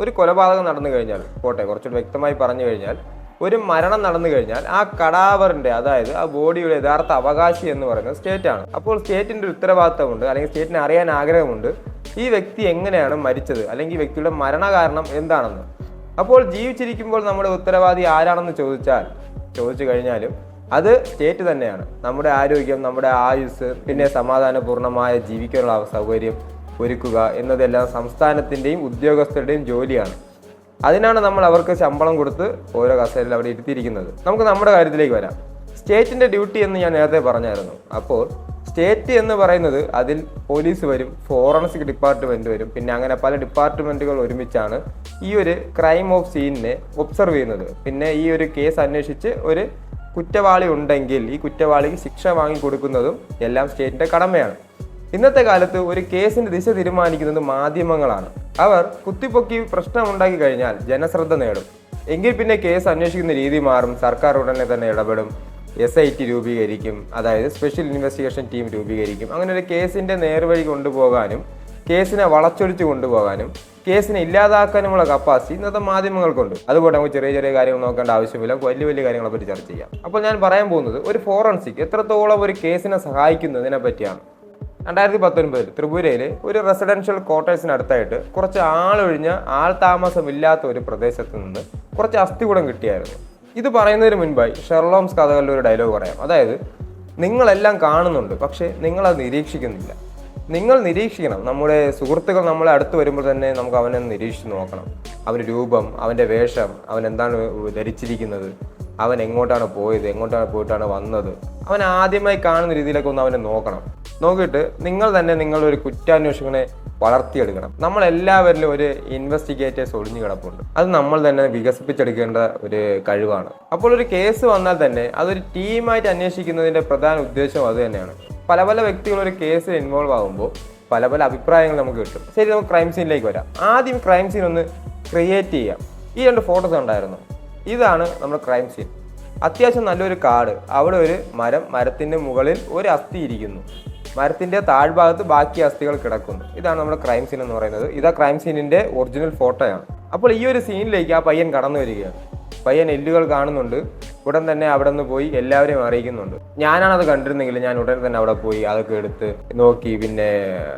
ഒരു കൊലപാതകം നടന്നു കഴിഞ്ഞാൽ പോട്ടെ കുറച്ചുകൂടി വ്യക്തമായി പറഞ്ഞു കഴിഞ്ഞാൽ ഒരു മരണം നടന്നു കഴിഞ്ഞാൽ ആ കടാവറിന്റെ അതായത് ആ ബോഡിയുടെ യഥാർത്ഥ അവകാശി എന്ന് പറയുന്നത് സ്റ്റേറ്റ് ആണ് അപ്പോൾ സ്റ്റേറ്റിന്റെ ഉത്തരവാദിത്തമുണ്ട് അല്ലെങ്കിൽ സ്റ്റേറ്റിന് അറിയാൻ ആഗ്രഹമുണ്ട് ഈ വ്യക്തി എങ്ങനെയാണ് മരിച്ചത്? അല്ലെങ്കിൽ ഈ വ്യക്തിയുടെ മരണകാരണം എന്താണെന്ന്. അപ്പോൾ ജീവിച്ചിരിക്കുമ്പോൾ നമ്മുടെ ഉത്തരവാദി ആരാണെന്ന് ചോദിച്ചാൽ ചോദിച്ചു കഴിഞ്ഞാലും അത് സ്റ്റേറ്റ് തന്നെയാണ്. നമ്മുടെ ആരോഗ്യം നമ്മുടെ ആയുസ് പിന്നെ സമാധാനപൂർണമായ ജീവിക്കാനുള്ള സൗകര്യം ഒരുക്കുക എന്നതെല്ലാം സംസ്ഥാനത്തിന്റെയും ഉദ്യോഗസ്ഥരുടെയും ജോലിയാണ്. അതിനാണ് നമ്മൾ അവർക്ക് ശമ്പളം കൊടുത്ത് ഓരോ കസേരയിൽ അവിടെ ഇരുത്തിയിരിക്കുന്നത്. നമുക്ക് നമ്മുടെ കാര്യത്തിലേക്ക് വരാം. സ്റ്റേറ്റിന്റെ ഡ്യൂട്ടി എന്ന് ഞാൻ നേരത്തെ പറഞ്ഞായിരുന്നു. അപ്പോൾ സ്റ്റേറ്റ് എന്ന് പറയുന്നത് അതിൽ പോലീസ് വരും ഫോറൻസിക് ഡിപ്പാർട്ട്മെന്റ് വരും. പിന്നെ അങ്ങനെ പല ഡിപ്പാർട്ട്മെന്റുകൾ ഒരുമിച്ചാണ് ഈ ഒരു ക്രൈം ഓഫ് സീനിനെ ഒബ്സർവ് ചെയ്യുന്നത്. പിന്നെ ഈ ഒരു കേസ് അന്വേഷിച്ച് ഒരു കുറ്റവാളി ഉണ്ടെങ്കിൽ ഈ കുറ്റവാളിക്ക് ശിക്ഷ വാങ്ങി കൊടുക്കുന്നതും എല്ലാം സ്റ്റേറ്റിന്റെ കടമയാണ്. ഇന്നത്തെ കാലത്ത് ഒരു കേസിന്റെ ദിശ തീരുമാനിക്കുന്നത് മാധ്യമങ്ങളാണ്. അവർ കുത്തിപ്പൊക്കി പ്രശ്നമുണ്ടാക്കി കഴിഞ്ഞാൽ ജനശ്രദ്ധ നേടും. എങ്കിൽ പിന്നെ കേസ് അന്വേഷിക്കുന്ന രീതി മാറും സർക്കാർ ഉടനെ തന്നെ ഇടപെടും എസ് ഐ ടി രൂപീകരിക്കും അതായത് സ്പെഷ്യൽ ഇൻവെസ്റ്റിഗേഷൻ ടീം രൂപീകരിക്കും. അങ്ങനെ ഒരു കേസിന്റെ നേർവഴി കൊണ്ടുപോകാനും കേസിനെ വളച്ചൊടിച്ച് കൊണ്ടുപോകാനും കേസിനെ ഇല്ലാതാക്കാനുമുള്ള കപ്പാസിറ്റി ഇന്നത്തെ മാധ്യമങ്ങൾക്കുണ്ട്. അതുപോലെ നമുക്ക് ചെറിയ ചെറിയ കാര്യങ്ങൾ നോക്കേണ്ട ആവശ്യമില്ല. വലിയ വലിയ കാര്യങ്ങളെ പറ്റി ചർച്ച ചെയ്യാം. അപ്പോൾ ഞാൻ പറയാൻ പോകുന്നത് ഒരു ഫോറൻസിക് എത്രത്തോളം ഒരു കേസിനെ സഹായിക്കുന്നതിനെ പറ്റിയാണ്. രണ്ടായിരത്തി പത്തൊൻപതിൽ ത്രിപുരയിലെ ഒരു റെസിഡൻഷ്യൽ ക്വാർട്ടേഴ്സിനടുത്തായിട്ട് കുറച്ച് ആളൊഴിഞ്ഞ ആൾ താമസമില്ലാത്ത ഒരു പ്രദേശത്ത് നിന്ന് കുറച്ച് അസ്ഥികൂടം കിട്ടിയായിരുന്നു. ഇത് പറയുന്നതിന് മുൻപായി ഷെർലോംസ് കഥകളിൽ ഒരു ഡയലോഗ് പറയാം. അതായത് നിങ്ങളെല്ലാം കാണുന്നുണ്ട് പക്ഷേ നിങ്ങളത് നിരീക്ഷിക്കുന്നില്ല. നിങ്ങൾ നിരീക്ഷിക്കണം. നമ്മുടെ സുഹൃത്തുക്കൾ നമ്മളെ അടുത്ത് വരുമ്പോൾ തന്നെ നമുക്ക് അവനെ നിരീക്ഷിച്ച് നോക്കണം. അവന്റെ രൂപം അവന്റെ വേഷം അവൻ എന്താണ് ധരിച്ചിരിക്കുന്നത് അവൻ എങ്ങോട്ടാണ് പോയത് എങ്ങോട്ടാണ് പോയിട്ടാണ് വന്നത്. അവൻ ആദ്യമായി കാണുന്ന രീതിയിലൊക്കെ ഒന്ന് അവനെ നോക്കണം. നോക്കിയിട്ട് നിങ്ങൾ തന്നെ നിങ്ങളൊരു കുറ്റാന്വേഷകനെ വളർത്തിയെടുക്കണം. നമ്മൾ എല്ലാവരിലും ഒരു ഇൻവെസ്റ്റിഗേറ്റേഴ്സ് ഒളിഞ്ഞു കിടപ്പുണ്ട്. അത് നമ്മൾ തന്നെ വികസിപ്പിച്ചെടുക്കേണ്ട ഒരു കഴിവാണ്. അപ്പോൾ ഒരു കേസ് വന്നാൽ തന്നെ അതൊരു ടീമായിട്ട് അന്വേഷിക്കുന്നതിന്റെ പ്രധാന ഉദ്ദേശം അത് തന്നെയാണ്. പല പല വ്യക്തികൾ ഒരു കേസിൽ ഇൻവോൾവ് ആകുമ്പോൾ പല പല അഭിപ്രായങ്ങൾ നമുക്ക് കിട്ടും. ശരി നമുക്ക് ക്രൈം സീനിലേക്ക് വരാം. ആദ്യം ക്രൈം സീൻ ഒന്ന് ക്രിയേറ്റ് ചെയ്യാം. ഈ രണ്ട് ഫോട്ടോസ് ഉണ്ടായിരുന്നു ഇതാണ് നമ്മുടെ ക്രൈം സീൻ അത്യാവശ്യം നല്ലൊരു കാട്. അവിടെ ഒരു മരം മരത്തിന്റെ മുകളിൽ ഒരു അസ്ഥി ഇരിക്കുന്നു. മരത്തിന്റെ താഴ്ഭാഗത്ത് ബാക്കി അസ്ഥികൾ കിടക്കുന്നു. ഇതാണ് നമ്മുടെ ക്രൈം സീൻ എന്ന് പറയുന്നത്. ഇതാ ക്രൈം സീനിന്റെ ഒറിജിനൽ ഫോട്ടോയാണ് അപ്പോൾ ഈ ഒരു സീനിലേക്ക് ആ പയ്യൻ കടന്നു വരികയാണ്. പയ്യൻ എല്ലുകൾ കാണുന്നുണ്ട്. ഉടൻ തന്നെ അവിടെ നിന്ന് പോയി എല്ലാവരെയും അറിയിക്കുന്നുണ്ട്. ഞാനാണത് കണ്ടിരുന്നെങ്കിൽ ഞാൻ ഉടൻ തന്നെ അവിടെ പോയി അതൊക്കെ എടുത്ത് നോക്കി പിന്നെ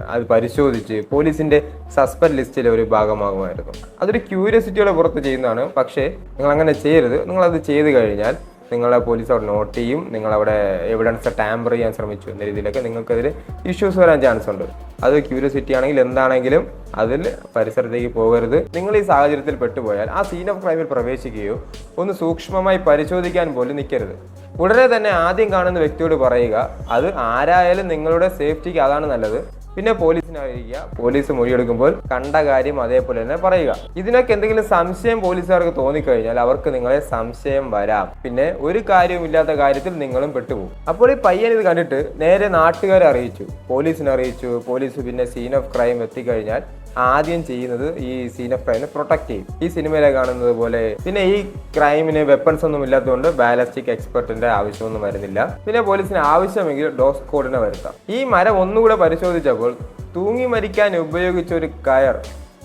അത് പരിശോധിച്ച് പോലീസിന്റെ സസ്പെൻഡ് ലിസ്റ്റിലെ ഒരു ഭാഗമാകുമായിരുന്നു. അതൊരു ക്യൂരിയോസിറ്റിയുടെ പുറത്ത് ചെയ്യുന്നതാണ്. പക്ഷേ നിങ്ങൾ അങ്ങനെ ചെയ്യരുത്. നിങ്ങളത് ചെയ്ത് കഴിഞ്ഞാൽ നിങ്ങളെ പോലീസ് അവിടെ നോട്ട് ചെയ്യും. നിങ്ങളവിടെ എവിഡൻസ് ടാമ്പർ ചെയ്യാൻ ശ്രമിച്ചു എന്ന രീതിയിലൊക്കെ നിങ്ങൾക്കെതിരെ ഇഷ്യൂസ് വരാൻ ചാൻസ് ഉണ്ട്. അത് ക്യൂരിയോസിറ്റി ആണെങ്കിൽ എന്താണെങ്കിലും അതിൽ പരിസരത്തേക്ക് പോകരുത്. നിങ്ങൾ ഈ സാഹചര്യത്തിൽ പെട്ടുപോയാൽ ആ സീൻ ഓഫ് ക്രൈമിൽ പ്രവേശിക്കുകയോ ഒന്ന് സൂക്ഷ്മമായി പരിശോധിക്കാൻ പോലും നിൽക്കരുത്. ഉടനെ തന്നെ ആദ്യം കാണുന്ന വ്യക്തിയോട് പറയുക അത് ആരായാലും നിങ്ങളുടെ സേഫ്റ്റിക്ക് അതാണ് നല്ലത്. പിന്നെ പോലീസിനായിരിക്കുക പോലീസ് മൊഴിയെടുക്കുമ്പോൾ കണ്ട കാര്യം അതേപോലെ തന്നെ പറയുക. ഇതിനൊക്കെ എന്തെങ്കിലും സംശയം പോലീസുകാർക്ക് തോന്നിക്കഴിഞ്ഞാൽ അവർക്ക് നിങ്ങളെ സംശയം വരാം. പിന്നെ ഒരു കാര്യവുമില്ലാത്ത കാര്യത്തിൽ നിങ്ങളും പെട്ടുപോകും. അപ്പോൾ ഈ പയ്യൻ ഇത് കണ്ടിട്ട് നേരെ നാട്ടുകാരെ അറിയിച്ചു. പോലീസിനെ അറിയിച്ചു. പോലീസ് പിന്നെ സീൻ ഓഫ് ക്രൈം എത്തിക്കഴിഞ്ഞാൽ ആദ്യം ചെയ്യുന്നത് ഈ സീൻ ഓഫ് പ്രൊട്ടക്ട് ചെയ്യും. ഈ സിനിമയിലെ കാണുന്നത് പോലെ പിന്നെ ഈ ക്രൈമിന് വെപ്പൺസ് ഒന്നും ഇല്ലാത്തതുകൊണ്ട് ബാലസ്റ്റിക് എക്സ്പെർട്ടിന്റെ ആവശ്യമൊന്നും വരുന്നില്ല. പിന്നെ പോലീസിന് ആവശ്യമെങ്കിൽ ഡോസ് കോഡിനെ വരുത്താം. ഈ മരം ഒന്നുകൂടെ പരിശോധിച്ചപ്പോൾ തൂങ്ങി മരിക്കാൻ ഉപയോഗിച്ച ഒരു കയർ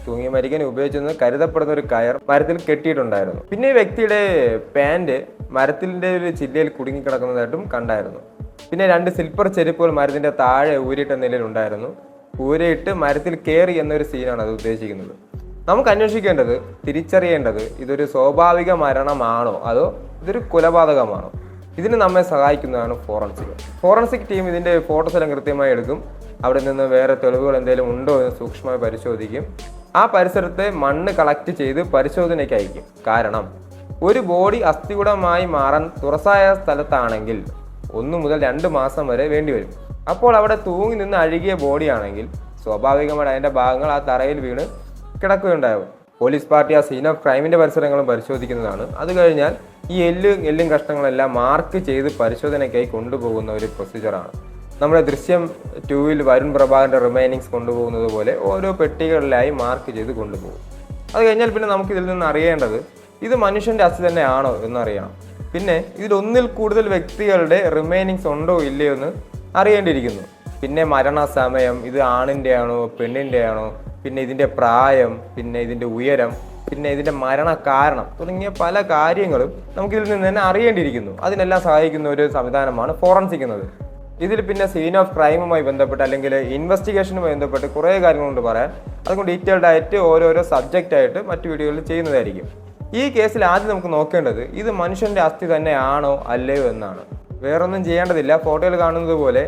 തൂങ്ങി മരിക്കാൻ ഉപയോഗിച്ചെന്ന് കരുതപ്പെടുന്ന ഒരു കയർ മരത്തിൽ കെട്ടിയിട്ടുണ്ടായിരുന്നു. പിന്നെ ഈ വ്യക്തിയുടെ പാന്റ് മരത്തിന്റെ ഒരു ചില്ലയിൽ കുടുങ്ങിക്കിടക്കുന്നതായിട്ടും കണ്ടായിരുന്നു. പിന്നെ രണ്ട് സിൽപ്പർ ചെരുപ്പുകൾ മരത്തിന്റെ താഴെ ഊരിയിട്ട നിലയിൽ ഉണ്ടായിരുന്നു. ഊരയിട്ട് മരത്തിൽ കയറി എന്നൊരു സീനാണ് അത് ഉദ്ദേശിക്കുന്നത്. നമുക്ക് അന്വേഷിക്കേണ്ടത് തിരിച്ചറിയേണ്ടത് ഇതൊരു സ്വാഭാവിക മരണമാണോ? അതോ ഇതൊരു കൊലപാതകമാണോ? ഇതിന് നമ്മെ സഹായിക്കുന്നതാണ് ഫോറൻസിക്. ഫോറൻസിക് ടീം ഇതിന്റെ ഫോട്ടോസ് എല്ലാം കൃത്യമായി എടുക്കും. അവിടെ നിന്ന് വേറെ തെളിവുകൾ എന്തെങ്കിലും ഉണ്ടോ എന്ന് സൂക്ഷ്മമായി പരിശോധിക്കും. ആ പരിസരത്തെ മണ്ണ് കളക്ട് ചെയ്ത് പരിശോധനയ്ക്ക് അയക്കും. കാരണം ഒരു ബോഡി അസ്ഥികുടമായി മാറാൻ തുറസായ സ്ഥലത്താണെങ്കിൽ ഒന്ന് മുതൽ രണ്ട് മാസം വരെ വേണ്ടിവരും. അപ്പോൾ അവിടെ തൂങ്ങി നിന്ന് അഴുകിയ ബോഡിയാണെങ്കിൽ സ്വാഭാവികമായിട്ട് അതിന്റെ ഭാഗങ്ങൾ ആ തറയിൽ വീണ് കിടക്കുകയുണ്ടാവും പോലീസ് പാർട്ടി ആ സീൻ ഓഫ് ക്രൈമിന്റെ പരിസരങ്ങളും പരിശോധിക്കുന്നതാണ്. അത് കഴിഞ്ഞാൽ ഈ എല്ല് എല്ലും കഷ്ണങ്ങളെല്ലാം മാർക്ക് ചെയ്ത് പരിശോധനയ്ക്കായി കൊണ്ടുപോകുന്ന ഒരു പ്രൊസീജിയറാണ് നമ്മുടെ ദൃശ്യം ടൂവിൽ വരുൺ പ്രഭാകരന്റെ റിമൈനിങ്സ് കൊണ്ടുപോകുന്നത് പോലെ ഓരോ പെട്ടികളിലായി മാർക്ക് ചെയ്ത് കൊണ്ടുപോകും. അത് കഴിഞ്ഞാൽ പിന്നെ നമുക്ക് ഇതിൽ നിന്ന് അറിയേണ്ടത് ഇത് മനുഷ്യന്റെ അസ്ഥി തന്നെയാണോ എന്നറിയണം. പിന്നെ ഇതിലൊന്നിൽ കൂടുതൽ വ്യക്തികളുടെ റിമൈനിങ്സ് ഉണ്ടോ ഇല്ലയോ എന്ന് അറിയേണ്ടിയിരിക്കുന്നു. പിന്നെ മരണസമയം ഇത് ആണിന്റെ ആണോ പെണ്ണിന്റെ ആണോ പിന്നെ ഇതിന്റെ പ്രായം പിന്നെ ഇതിന്റെ ഉയരം പിന്നെ ഇതിന്റെ മരണ കാരണം തുടങ്ങിയ പല കാര്യങ്ങളും നമുക്കിതിൽ നിന്ന് തന്നെ അറിയേണ്ടിയിരിക്കുന്നു. അതിനെല്ലാം സഹായിക്കുന്ന ഒരു സംവിധാനമാണ് ഫോറൻസിക് എന്നത് ഇതിൽ പിന്നെ സീൻ ഓഫ് ക്രൈമുമായി ബന്ധപ്പെട്ട് അല്ലെങ്കിൽ ഇൻവെസ്റ്റിഗേഷനുമായി ബന്ധപ്പെട്ട് കുറേ കാര്യങ്ങളുണ്ട് പറയാൻ. അതുകൊണ്ട് ഡീറ്റെയിൽഡ് ആയിട്ട് ഓരോരോ സബ്ജക്റ്റ് ആയിട്ട് മറ്റു വീഡിയോകളിൽ ചെയ്യുന്നതായിരിക്കും. ഈ കേസിൽ ആദ്യം നമുക്ക് നോക്കേണ്ടത് ഇത് മനുഷ്യന്റെ അസ്ഥി തന്നെയാണോ അല്ലയോ എന്നാണ്. വേറൊന്നും ചെയ്യേണ്ടതില്ല. ഫോട്ടോയിൽ കാണുന്നത് പോലെ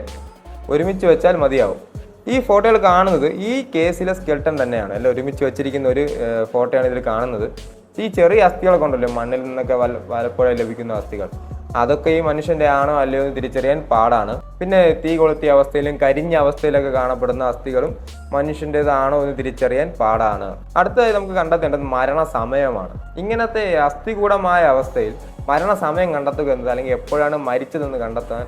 ഒരുമിച്ച് വെച്ചാൽ മതിയാവും. ഈ ഫോട്ടോയിൽ കാണുന്നത് ഈ കേസിലെ സ്കെൽട്ടൺ തന്നെയാണ്. അല്ല ഒരുമിച്ച് വെച്ചിരിക്കുന്ന ഒരു ഫോട്ടോയാണ് ഇതിൽ കാണുന്നത്. ഈ ചെറിയ അസ്ഥികളൊക്കെ ഉണ്ടല്ലോ മണ്ണിൽ നിന്നൊക്കെ വല പലപ്പോഴും ലഭിക്കുന്ന അസ്ഥികൾ. അതൊക്കെ ഈ മനുഷ്യന്റെ ആണോ അല്ലയോ എന്ന് തിരിച്ചറിയാൻ പാടാണ്. പിന്നെ തീ കൊളുത്തിയ അവസ്ഥയിലും കരിഞ്ഞ അവസ്ഥയിലൊക്കെ കാണപ്പെടുന്ന അസ്ഥികളും മനുഷ്യന്റെതാണോ എന്ന് തിരിച്ചറിയാൻ പാടാണ്. അടുത്തതായി നമുക്ക് കണ്ടെത്തേണ്ടത് മരണ സമയമാണ് ഇങ്ങനത്തെ അസ്ഥികൂടമായ അവസ്ഥയിൽ മരണ സമയം കണ്ടെത്തുക എന്നത് അല്ലെങ്കിൽ എപ്പോഴാണ് മരിച്ചതെന്ന് കണ്ടെത്താൻ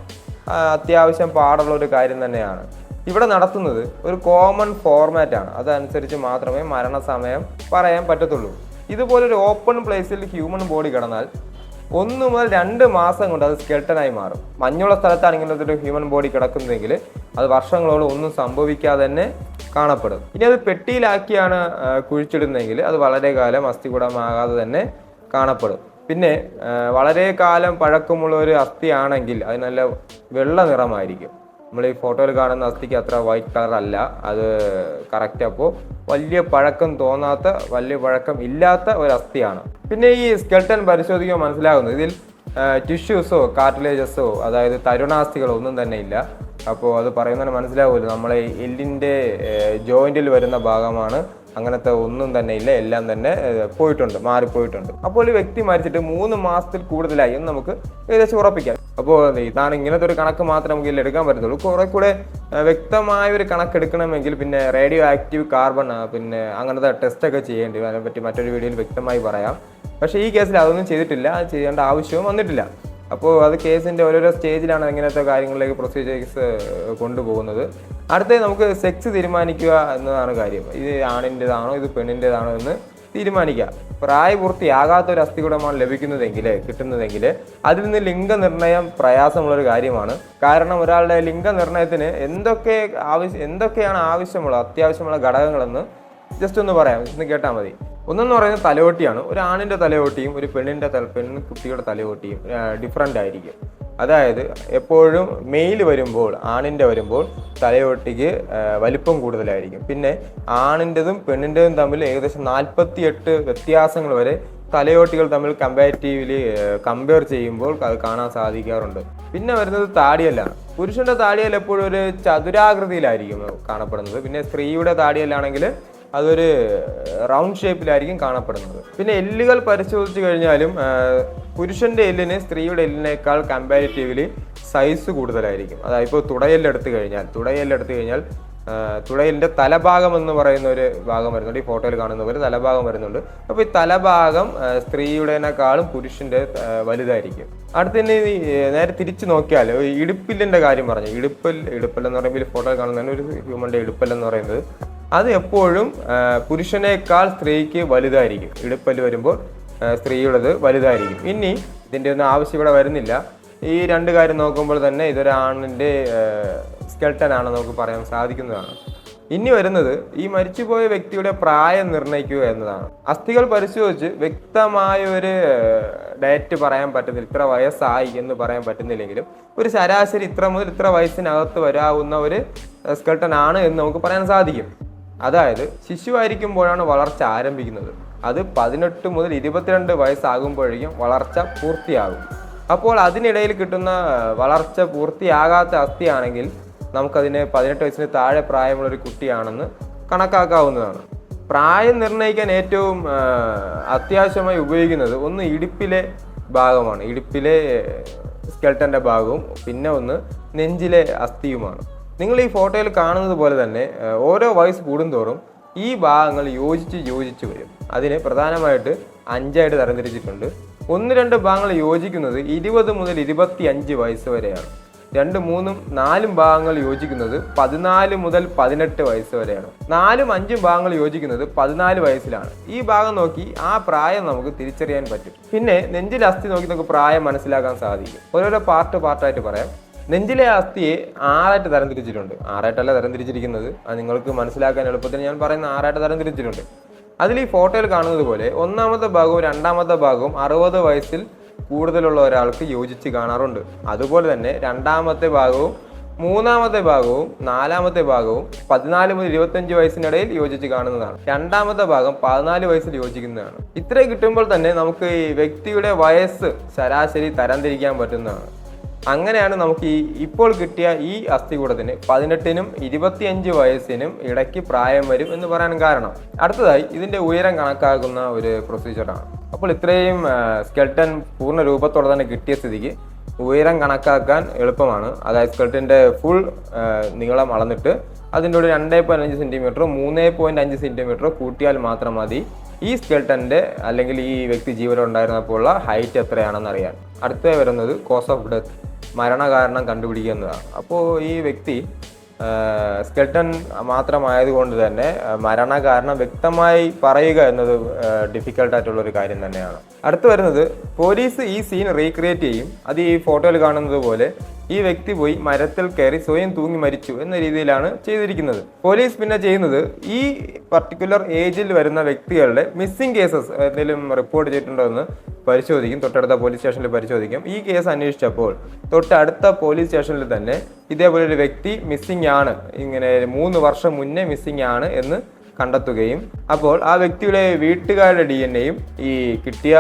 അത്യാവശ്യം പാടുള്ള ഒരു കാര്യം തന്നെയാണ്. ഇവിടെ നടത്തുന്നത് ഒരു കോമൺ ഫോർമാറ്റാണ് അതനുസരിച്ച് മാത്രമേ മരണസമയം പറയാൻ പറ്റത്തുള്ളൂ. ഇതുപോലൊരു ഓപ്പൺ പ്ലേസിൽ ഹ്യൂമൻ ബോഡി കിടന്നാൽ ഒന്ന് മുതൽ രണ്ട് മാസം കൊണ്ട് അത് സ്കെൽട്ടനായി മാറും. മഞ്ഞുള്ള സ്ഥലത്താണ് ഇങ്ങനത്തെ ഒരു ഹ്യൂമൻ ബോഡി കിടക്കുന്നതെങ്കിൽ അത് വർഷങ്ങളോളം ഒന്നും സംഭവിക്കാതെ തന്നെ കാണപ്പെടും. ഇനി അത് പെട്ടിയിലാക്കിയാണ് കുഴിച്ചിടുന്നതെങ്കിൽ അത് വളരെ കാലം അസ്ഥികൂടമാകാതെ തന്നെ കാണപ്പെടും. പിന്നെ വളരെ കാലം പഴക്കമുള്ള ഒരു അസ്ഥിയാണെങ്കിൽ അത് നല്ല വെള്ള നിറമായിരിക്കും. നമ്മൾ ഈ ഫോട്ടോയിൽ കാണുന്ന അസ്ഥിക്ക് അത്ര വൈറ്റ് കളർ അല്ല. അത് കറക്റ്റ് അപ്പോൾ വലിയ പഴക്കം തോന്നാത്ത വലിയ പഴക്കം ഇല്ലാത്ത ഒരു അസ്ഥിയാണ്. പിന്നെ ഈ സ്കെൽട്ടൺ പരിശോധിക്കുമ്പോൾ മനസ്സിലാകുന്നു ഇതിൽ ടിഷ്യൂസോ കാർട്ടിലേജസോ അതായത് തരുണാസ്ഥികളോ ഒന്നും തന്നെ ഇല്ല. അപ്പോൾ അത് പറയുന്നതിന് മനസ്സിലാവുമല്ലോ. നമ്മളെ എല്ലിന്റെ ജോയിന്റിൽ വരുന്ന ഭാഗമാണ്. അങ്ങനത്തെ ഒന്നും തന്നെ ഇല്ല. എല്ലാം തന്നെ പോയിട്ടുണ്ട് മാറിപ്പോയിട്ടുണ്ട്. അപ്പോൾ ഒരു വ്യക്തി മരിച്ചിട്ട് മൂന്ന് മാസത്തിൽ കൂടുതലായി എന്ന് നമുക്ക് ഏകദേശം ഉറപ്പിക്കാം. അപ്പോൾ ഇതാണ് ഇങ്ങനത്തെ ഒരു കണക്ക് മാത്രമേ നമുക്ക് ഇതിൽ എടുക്കാൻ പറ്റത്തുള്ളൂ. കുറെ കൂടെ വ്യക്തമായ ഒരു കണക്ക് എടുക്കണമെങ്കിൽ പിന്നെ റേഡിയോ ആക്റ്റീവ് കാർബൺ പിന്നെ അങ്ങനത്തെ ടെസ്റ്റ് ഒക്കെ ചെയ്യേണ്ടി വരും. അതിനെപ്പറ്റി മറ്റൊരു വീഡിയോയിൽ വ്യക്തമായി പറയാം. പക്ഷേ ഈ കേസിൽ അതൊന്നും ചെയ്തിട്ടില്ല. അത് ചെയ്യേണ്ട ആവശ്യവും വന്നിട്ടില്ല. അപ്പോൾ അത് കേസിന്റെ ഓരോരോ സ്റ്റേജിലാണ് ഇങ്ങനത്തെ കാര്യങ്ങളിലേക്ക് പ്രൊസീജിയേഴ്സ് കൊണ്ടുപോകുന്നത്. അടുത്തത് നമുക്ക് സെക്സ് തീരുമാനിക്കുക എന്നതാണ് കാര്യം. ഇത് ആണിന്റെതാണോ ഇത് പെണ്ണിന്റെതാണോ എന്ന് തീരുമാനിക്കുക പ്രായപൂർത്തിയാകാത്ത ഒരു അസ്ഥികൂടമാണ് ലഭിക്കുന്നതെങ്കിൽ കിട്ടുന്നതെങ്കിൽ അതിൽ നിന്ന് ലിംഗനിർണയം പ്രയാസമുള്ളൊരു കാര്യമാണ്. കാരണം ഒരാളുടെ ലിംഗനിർണയത്തിന് എന്തൊക്കെ ആവശ്യം എന്തൊക്കെയാണ് ആവശ്യമുള്ള അത്യാവശ്യമുള്ള ഘടകങ്ങളെന്ന് ജസ്റ്റ് ഒന്ന് പറയാം. ഇന്ന് കേട്ടാൽ മതി. ഒന്നെന്ന് പറയുന്നത് തലയോട്ടിയാണ്. ഒരു ആണിന്റെ തലയോട്ടിയും ഒരു പെണ്ണിന്റെ തല പെൺകുട്ടിയുടെ തലയോട്ടിയും ഡിഫറെന്റ് ആയിരിക്കും. അതായത് എപ്പോഴും മെയിൽ വരുമ്പോൾ ആണിന്റെ വരുമ്പോൾ തലയോട്ടിക്ക് വലിപ്പം കൂടുതലായിരിക്കും. പിന്നെ ആണിന്റെതും പെണ്ണിന്റെതും തമ്മിൽ ഏകദേശം നാൽപ്പത്തി എട്ട് വ്യത്യാസങ്ങൾ വരെ തലയോട്ടികൾ തമ്മിൽ കമ്പാരിറ്റീവ്ലി കമ്പയർ ചെയ്യുമ്പോൾ അത് കാണാൻ സാധിക്കാറുണ്ട്. പിന്നെ വരുന്നത് താടിയല്ലാണ് പുരുഷന്റെ താടിയൽ എപ്പോഴും ഒരു ചതുരാകൃതിയിലായിരിക്കും കാണപ്പെടുന്നത്. പിന്നെ സ്ത്രീയുടെ താടിയല്ലാണെങ്കിൽ അതൊരു റൗണ്ട് ഷേപ്പിലായിരിക്കും കാണപ്പെടുന്നത്. പിന്നെ എല്ലുകൾ പരിശോധിച്ച് കഴിഞ്ഞാലും പുരുഷന്റെ എല്ലിന് സ്ത്രീയുടെ എല്ലിനേക്കാൾ കമ്പാരിറ്റീവ്ലി സൈസ് കൂടുതലായിരിക്കും. അതായത് ഇപ്പോൾ തുടയെല്ലെടുത്ത് കഴിഞ്ഞാൽ തുടയെല്ലെടുത്ത് കഴിഞ്ഞാൽ ആ, തലഭാഗം എന്ന് പറയുന്ന ഒരു ഭാഗം വരുന്നുണ്ട്. ഈ ഫോട്ടോയിൽ കാണുന്ന പോലെ തലഭാഗം വരുന്നുണ്ട്. അപ്പോൾ ഈ തലഭാഗം സ്ത്രീയുടേനേക്കാളും പുരുഷന്റെ വലുതായിരിക്കും. അടുത്തന്നെ ഈ, നേരെ തിരിച്ചു നോക്കിയാൽ ഇടുപ്പില്ലിന്റെ കാര്യം പറഞ്ഞു. ഇടുപ്പൽ ഇടുപ്പൽ എന്ന് പറയുമ്പോൾ ഈ ഫോട്ടോയിൽ കാണുന്ന ഒരു ഹ്യൂമന്റെ ഇടുപ്പൽ എന്ന് പറയുന്നത്. അത് എപ്പോഴും പുരുഷനേക്കാൾ സ്ത്രീക്ക് വലുതായിരിക്കും. ഇടുപ്പൽ വരുമ്പോൾ സ്ത്രീയുള്ളത് വലുതായിരിക്കും. ഇനി ഇതിന്റെ ഒന്നും ആവശ്യം ഇവിടെ വരുന്നില്ല. ഈ രണ്ട് കാര്യം നോക്കുമ്പോൾ തന്നെ ഇതൊരാണിന്റെ സ്കെൽട്ടനാണ് നമുക്ക് പറയാൻ സാധിക്കുന്നതാണ്. ഇനി വരുന്നത് ഈ മരിച്ചുപോയ വ്യക്തിയുടെ പ്രായം നിർണയിക്കുക എന്നതാണ്. അസ്ഥികൾ പരിശോധിച്ച് വ്യക്തമായ ഒരു ഡയറ്റ് പറയാൻ പറ്റുന്നില്ല. ഇത്ര വയസ്സായി എന്ന് പറയാൻ പറ്റുന്നില്ലെങ്കിലും ഒരു ശരാശരി ഇത്ര മുതൽ ഇത്ര വയസ്സിനകത്ത് വരാവുന്ന ഒരു സ്കെൽട്ടൻ ആണ് എന്ന് നമുക്ക് പറയാൻ സാധിക്കും. അതായത് ശിശുവായിരിക്കുമ്പോഴാണ് വളർച്ച ആരംഭിക്കുന്നത്. അത് പതിനെട്ട് മുതൽ ഇരുപത്തിരണ്ട് വയസ്സാകുമ്പോഴേക്കും വളർച്ച പൂർത്തിയാകും. അപ്പോൾ അതിനിടയിൽ കിട്ടുന്ന വളർച്ച പൂർത്തിയാകാത്ത അസ്ഥിയാണെങ്കിൽ നമുക്കതിന് പതിനെട്ട് വയസ്സിന് താഴെ പ്രായമുള്ള ഒരു കുട്ടിയാണെന്ന് കണക്കാക്കാവുന്നതാണ്. പ്രായം നിർണയിക്കാൻ ഏറ്റവും അത്യാവശ്യമായി ഉപയോഗിക്കുന്നത് ഒന്ന് ഇടുപ്പിലെ ഭാഗമാണ്. ഇടുപ്പിലെ സ്കെൽട്ടന്റെ ഭാഗവും പിന്നെ ഒന്ന് നെഞ്ചിലെ അസ്ഥിയുമാണ്. നിങ്ങൾ ഈ ഫോട്ടോയിൽ കാണുന്നത് പോലെ തന്നെ ഓരോ വയസ്സ് കൂടുന്തോറും ഈ ഭാഗങ്ങൾ യോജിച്ച് യോജിച്ച് വരും. അതിന് പ്രധാനമായിട്ട് അഞ്ചായിട്ട് തരംതിരിച്ചിട്ടുണ്ട്. ഒന്ന് രണ്ട് ഭാഗങ്ങൾ യോജിക്കുന്നത് ഇരുപത് മുതൽ ഇരുപത്തി അഞ്ച് വയസ്സ് വരെയാണ്. രണ്ട് മൂന്നും നാലും ഭാഗങ്ങൾ യോജിക്കുന്നത് പതിനാല് മുതൽ പതിനെട്ട് വയസ്സ് വരെയാണ്. നാലും അഞ്ചും ഭാഗങ്ങൾ യോജിക്കുന്നത് പതിനാല് വയസ്സിലാണ്. ഈ ഭാഗം നോക്കി ആ പ്രായം നമുക്ക് തിരിച്ചറിയാൻ പറ്റും. പിന്നെ നെഞ്ചിൽ അസ്ഥി നോക്കി നമുക്ക് പ്രായം മനസ്സിലാക്കാൻ സാധിക്കും. ഓരോരോ പാർട്ട് പാർട്ടായിട്ട് പറയാം. നെഞ്ചിലെ അസ്ഥിയെ ആറായിട്ട് തരംതിരിച്ചിട്ടുണ്ട്. ആറായിട്ടല്ല തരംതിരിച്ചിരിക്കുന്നത്. അത് നിങ്ങൾക്ക് മനസ്സിലാക്കാൻ എളുപ്പത്തിന് ഞാൻ പറയുന്ന ആറായിട്ട് തരംതിരിച്ചിട്ടുണ്ട്. അതിൽ ഈ ഫോട്ടോയിൽ കാണുന്നത് പോലെ ഒന്നാമത്തെ ഭാഗവും രണ്ടാമത്തെ ഭാഗവും അറുപത് വയസ്സിൽ കൂടുതലുള്ള ഒരാൾക്ക് യോജിച്ച് കാണാറുണ്ട്. അതുപോലെ തന്നെ രണ്ടാമത്തെ ഭാഗവും മൂന്നാമത്തെ ഭാഗവും നാലാമത്തെ ഭാഗവും പതിനാല് മുതൽ ഇരുപത്തഞ്ച് വയസ്സിനിടയിൽ യോജിച്ച് കാണുന്നതാണ്. രണ്ടാമത്തെ ഭാഗം പതിനാല് വയസ്സിൽ യോജിക്കുന്നതാണ്. ഇത്രയും കിട്ടുമ്പോൾ തന്നെ നമുക്ക് ഈ വ്യക്തിയുടെ വയസ്സ് ശരാശരി തരംതിരിക്കാൻ പറ്റുന്നതാണ്. അങ്ങനെയാണ് നമുക്ക് ഈ ഇപ്പോൾ കിട്ടിയ ഈ അസ്ഥികൂടത്തിന് പതിനെട്ടിനും ഇരുപത്തിയഞ്ച് വയസ്സിനും ഇടയ്ക്ക് പ്രായം വരും എന്ന് പറയാൻ കാരണം. അടുത്തതായി ഇതിന്റെ ഉയരം കണക്കാക്കുന്ന ഒരു പ്രൊസീജിയറാണ് അപ്പോൾ ഇത്രയും സ്കെൽട്ടൻ പൂർണ രൂപത്തോടെ തന്നെ കിട്ടിയ സ്ഥിതിക്ക് ഉയരം കണക്കാക്കാൻ എളുപ്പമാണ്. അതായത് സ്കെൽട്ടിന്റെ ഫുൾ നീളം അളന്നിട്ട് അതിന്റെ ഒരു രണ്ടേ പോയിന്റ് അഞ്ച് സെന്റിമീറ്ററോ മൂന്നേ പോയിന്റ് അഞ്ച് സെന്റിമീറ്ററോ കൂട്ടിയാൽ മാത്രം മതി. ഈ സ്കെൽട്ടന്റെ അല്ലെങ്കിൽ ഈ വ്യക്തി ജീവനുണ്ടായിരുന്നപ്പോഴുള്ള ഹൈറ്റ് എത്രയാണെന്ന് അറിയാൻ. അടുത്ത വരുന്നത് കോസ് ഓഫ് ഡെത്ത് മരണകാരണം കണ്ടുപിടിക്കുക എന്നതാണ്. അപ്പോൾ ഈ വ്യക്തി സ്കെൽട്ടൻ മാത്രമായതുകൊണ്ട് തന്നെ മരണകാരണം വ്യക്തമായി പറയുക എന്നത് ഡിഫിക്കൽട്ടായിട്ടുള്ളൊരു കാര്യം തന്നെയാണ്. അടുത്ത് വരുന്നത് പോലീസ് ഈ സീൻ റീക്രിയേറ്റ് ചെയ്യും. അത് ഈ ഫോട്ടോയിൽ കാണുന്നത് പോലെ ഈ വ്യക്തി പോയി മരത്തിൽ കയറി സ്വയം തൂങ്ങി മരിച്ചു എന്ന രീതിയിലാണ് ചെയ്തിരിക്കുന്നത്. പോലീസ് പിന്നെ ചെയ്യുന്നത് ഈ പർട്ടിക്കുലർ ഏജിൽ വരുന്ന വ്യക്തികളുടെ മിസ്സിംഗ് കേസസ് എന്തെങ്കിലും റിപ്പോർട്ട് ചെയ്തിട്ടുണ്ടോ എന്ന് പരിശോധിക്കും. തൊട്ടടുത്ത പോലീസ് സ്റ്റേഷനിൽ പരിശോധിക്കും. ഈ കേസ് അന്വേഷിച്ചപ്പോൾ തൊട്ടടുത്ത പോലീസ് സ്റ്റേഷനിൽ തന്നെ ഇതേപോലെ ഒരു വ്യക്തി മിസ്സിംഗ് ആണ്. ഇങ്ങനെ മൂന്ന് വർഷം മുന്നേ മിസ്സിംഗ് ആണ് എന്ന് കണ്ടെത്തുകയും അപ്പോൾ ആ വ്യക്തിയുടെ വീട്ടുകാരുടെ ഡി എൻ എയും ഈ കിട്ടിയ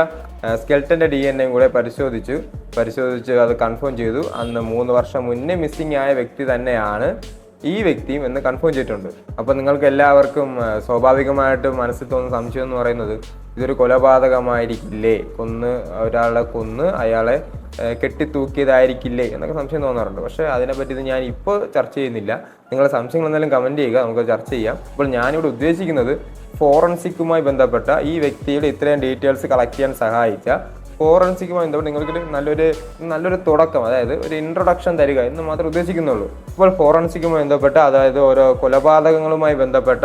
സ്കെൽട്ടന്റെ ഡി എൻ എയും കൂടെ പരിശോധിച്ചു. പരിശോധിച്ച് അത് കൺഫേം ചെയ്തു. അന്ന് മൂന്ന് വർഷം മുന്നേ മിസ്സിംഗ് ആയ വ്യക്തി തന്നെയാണ് ഈ വ്യക്തിയും എന്ന് കൺഫേം ചെയ്തിട്ടുണ്ട്. അപ്പോൾ നിങ്ങൾക്ക് എല്ലാവർക്കും സ്വാഭാവികമായിട്ട് മനസ്സിൽ തോന്നുന്ന സംശയം എന്ന് പറയുന്നത് ഇതൊരു കൊലപാതകമായിരിക്കില്ലേ? കൊന്ന് ഒരാളെ കൊന്ന് അയാളെ കെട്ടിത്തൂക്കിയതായിരിക്കില്ലേ എന്നൊക്കെ സംശയം തോന്നാറുണ്ട്. പക്ഷേ അതിനെപ്പറ്റി ഇത് ഞാൻ ഇപ്പോൾ ചർച്ച ചെയ്യുന്നില്ല. നിങ്ങളുടെ സംശയങ്ങൾ എന്തായാലും കമന്റ് ചെയ്യുക നമുക്ക് ചർച്ച ചെയ്യാം. അപ്പോൾ ഞാനിവിടെ ഉദ്ദേശിക്കുന്നത് ഫോറൻസിക്കുമായി ബന്ധപ്പെട്ട ഈ വ്യക്തിയുടെ ഇത്രയും ഡീറ്റെയിൽസ് കളക്ട് ചെയ്യാൻ സഹായിച്ച ഫോറൻസിക്കുമായി ബന്ധപ്പെട്ട് നിങ്ങൾക്കൊരു നല്ലൊരു നല്ലൊരു തുടക്കം അതായത് ഒരു ഇൻട്രൊഡക്ഷൻ തരിക എന്ന് മാത്രമേ ഉദ്ദേശിക്കുന്നുള്ളൂ. ഇപ്പോൾ ഫോറൻസിക്കുമായി ബന്ധപ്പെട്ട അതായത് ഓരോ കൊലപാതകങ്ങളുമായി ബന്ധപ്പെട്ട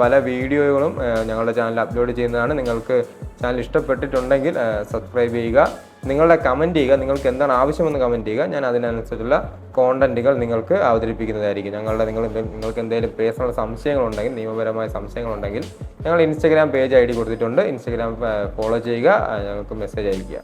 പല വീഡിയോകളും ഞങ്ങളുടെ ചാനൽ അപ്ലോഡ് ചെയ്യുന്നതാണ്. നിങ്ങൾക്ക് ചാനൽ ഇഷ്ടപ്പെട്ടിട്ടുണ്ടെങ്കിൽ സബ്സ്ക്രൈബ് ചെയ്യുക. നിങ്ങളുടെ കമന്റ് ചെയ്യുക നിങ്ങൾക്ക് എന്താണ് ആവശ്യമെന്ന് കമന്റ് ചെയ്യുക. ഞാൻ അതിനനുസരിച്ചുള്ള കോണ്ടന്റുകൾ നിങ്ങൾക്ക് അവതരിപ്പിക്കുന്നതായിരിക്കും. ഞങ്ങളുടെ നിങ്ങൾ നിങ്ങൾക്ക് എന്തെങ്കിലും പേഴ്സണൽ സംശയങ്ങളുണ്ടെങ്കിൽ നിയമപരമായ സംശയങ്ങളുണ്ടെങ്കിൽ ഞങ്ങൾ ഇൻസ്റ്റഗ്രാം പേജ് ഐ ഡി കൊടുത്തിട്ടുണ്ട് ഇൻസ്റ്റഗ്രാം ഫോളോ ചെയ്യുക ഞങ്ങൾക്ക് മെസ്സേജ് അയയ്ക്കുക.